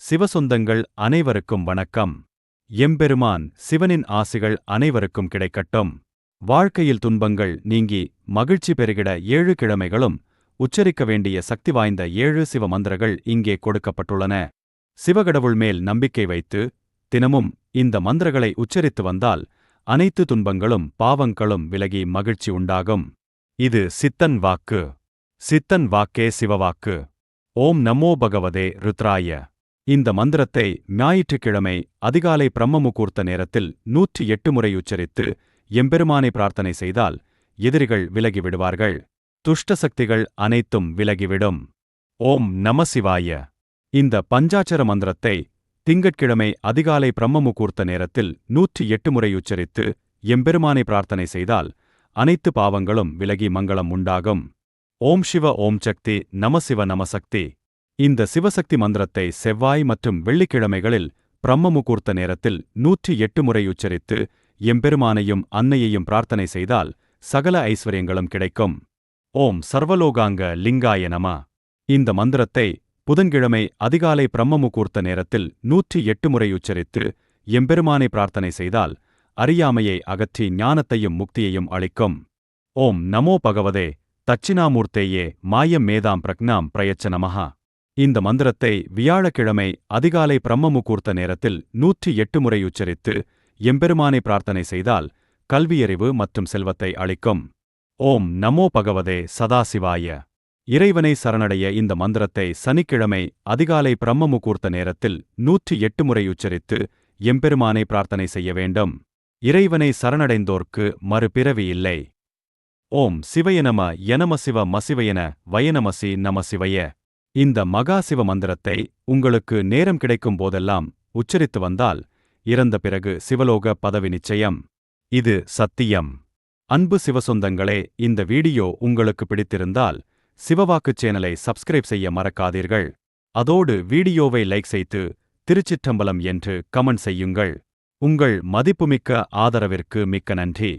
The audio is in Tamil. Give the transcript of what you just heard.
சிவசொந்தங்கள் அனைவருக்கும் வணக்கம். எம்பெருமான் சிவனின் ஆசிகள் அனைவருக்கும் கிடைக்கட்டும். வாழ்க்கையில் துன்பங்கள் நீங்கி மகிழ்ச்சி பெறுகிட ஏழு கிழமைகளும் உச்சரிக்க வேண்டிய சக்தி வாய்ந்த ஏழு சிவ மந்திரங்கள் இங்கே கொடுக்கப்பட்டுள்ளன. சிவகடவுள் மேல் நம்பிக்கை வைத்து தினமும் இந்த மந்திரங்களை உச்சரித்து வந்தால் அனைத்து துன்பங்களும் பாவங்களும் விலகி மகிழ்ச்சி உண்டாகும். இது சித்தன் வாக்கு. சித்தன் வாக்கே சிவவாக்கு ஓம் நமோ பகவதே ருத்ராய. இந்த மந்திரத்தை ஞாயிற்றுக்கிழமை அதிகாலை பிரம்மமுகூர்த்த நேரத்தில் நூற்றி எட்டு முறை உச்சரித்து எம்பெருமானை பிரார்த்தனை செய்தால் எதிரிகள் விலகி விடுவார்கள் துஷ்ட சக்திகள் அனைத்தும் விலகிவிடும். ஓம் நம சிவாய. இந்த பஞ்சாட்சர மந்திரத்தை திங்கட்கிழமை அதிகாலை பிரம்மமுகூர்த்த நேரத்தில் நூற்றி எட்டு முறை உச்சரித்து எம்பெருமானை பிரார்த்தனை செய்தால் அனைத்து பாவங்களும் விலகி மங்களம் உண்டாகும். ஓம் சிவ ஓம் சக்தி நமசிவ நமசக்தி இந்த சிவசக்தி மந்திரத்தை செவ்வாய் மற்றும் வெள்ளிக்கிழமைகளில் பிரம்ம முகூர்த்த நேரத்தில் நூற்றி எட்டு முறை உச்சரித்து எம்பெருமானையும் அன்னையையும் பிரார்த்தனை செய்தால் சகல ஐஸ்வர்யங்களும் கிடைக்கும். ஓம் சர்வலோகாங்க லிங்காய நம. இந்த மந்திரத்தை புதன்கிழமை அதிகாலை பிரம்ம முகூர்த்த நேரத்தில் நூற்றி எட்டு முறை உச்சரித்து எம்பெருமானை பிரார்த்தனை செய்தால் அறியாமையை அகற்றி ஞானத்தையும் முக்தியையும் அளிக்கும். ஓம் நமோ பகவதே தட்சிணாமூர்த்தேயே மாயம் மேதாம் பிரக்னாம் பிரயச்ச நமஹா. இந்த மந்திரத்தை வியாழக்கிழமை அதிகாலை பிரம்ம முகூர்த்த நேரத்தில் நூற்றி எட்டு முறை உச்சரித்து எம்பெருமானை பிரார்த்தனை செய்தால் கல்வியறிவு மற்றும் செல்வத்தை அளிக்கும். ஓம் நமோ பகவதே சதாசிவாய. இறைவனை சரணடைய இந்த மந்திரத்தை சனிக்கிழமை அதிகாலை பிரம்ம முகூர்த்த நேரத்தில் நூற்றி எட்டு முறை உச்சரித்து எம்பெருமானை பிரார்த்தனை செய்ய வேண்டும். இறைவனை சரணடைந்தோர்க்கு மறுபிறவி இல்லை. ஓம் சிவய எனமசிவ மசிவயன வயனமசி நமசிவய இந்த மகா சிவ மந்திரத்தை உங்களுக்கு நேரம் கிடைக்கும் போதெல்லாம் உச்சரித்து வந்தால் இறந்த பிறகு சிவலோக பதவி நிச்சயம். இது சத்தியம். அன்பு சிவசொந்தங்களே இந்த வீடியோ உங்களுக்கு பிடித்திருந்தால் சிவவாக்குச் சேனலை சப்ஸ்கிரைப் செய்ய மறக்காதீர்கள். அதோடு வீடியோவை லைக் செய்து திருச்சிற்றம்பலம் என்று கமெண்ட் செய்யுங்கள். உங்கள் மதிப்புமிக்க ஆதரவிற்கு மிக்க நன்றி.